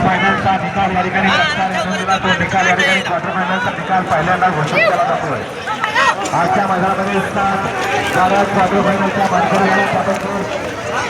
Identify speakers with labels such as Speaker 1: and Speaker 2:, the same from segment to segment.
Speaker 1: फायनलचा निकाल या ठिकाणी तो निकाल या ठिकाणी क्वार्टर फायनलचा निकाल पहिल्यांदा घोषित करत असतो आजच्या मैदानामध्ये सात बारा क्वार्टर फायनलच्या मार्गावर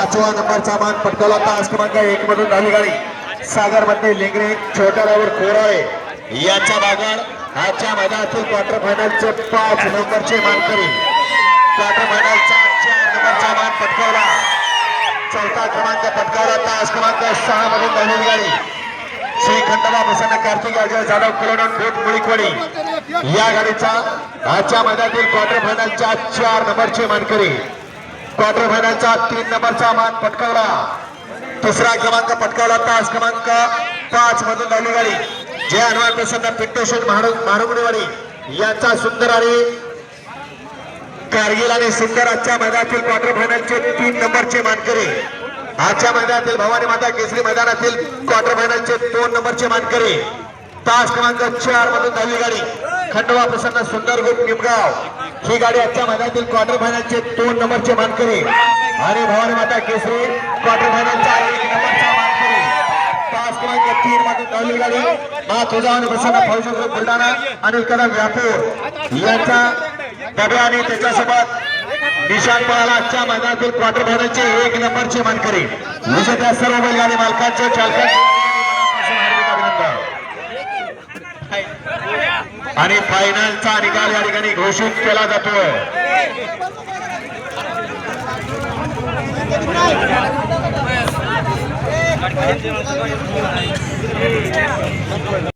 Speaker 1: पाचवा नंबरचा मान पटकावला. तास क्रमांक एक मधून झाली गाडी. सागरमध्ये लेंगरे छोटा रावर कोराळे. याच्या बागाड आजच्या मैदानातील क्वार्टर फायनलचे पाच नंबरचे मानकरी. क्वार्टर फायनलचा चार नंबरचा मान पटकावला. चौथा क्रमांक पटकावला. तास क्रमांक सहा मधून झालेली गाडी. श्री खंडोबा प्रसन्न कार्तिक अजय जाधव कलोडन बोट मुळीकोडी या गाडीचा आजच्या मैदानातील क्वार्टर फायनलच्या चार नंबरचे मानकरी. क्वार्टर फायनलचा तीन नंबरचा मान पटकावला. तिसरा क्रमांक पटकावला तास क्रमांक पाच मधून झाली गाडी. जय हनुमान प्रसन्न पिंटोशेठ महारुगडेवाडी यांचा सुंदर आणि कारगिल आणि सुंदर आजच्या मैदानातील क्वार्टर फायनलचे तीन नंबरचे मानकरी. आजच्या मैदानातील भवानी माता केसरी मैदानातील क्वार्टर फायनलचे दोन नंबरचे मानकरी. तास क्रमांक चार मधून धावली गाडी. खंडवा प्रसन्न सुंदर ग्रुप निमगाव. ही गाडी आजच्या मैदानातील क्वार्टर फायनलचे दोन नंबरचे मानकरी. आणि भवानी माता केसरी क्वार्टर फायनलचा एक नंबरचा मानकरी. क्रमांक तीन मधून धावली गाडी. मा तुझा आणि प्रसन्न फौजी बुलढाणा अनिल कदम व्यापूर. यांचा डब्या आणि त्याच्यासोबत निशान पळाला आजच्या मैदानातील क्वार्टर फायनलचे एक नंबरचे मानकरी. विजेत्या सर्व बैलगाडी मालकांचे चालकांचे आणि फायनलचा निकाल या ठिकाणी घोषित केला जातोय.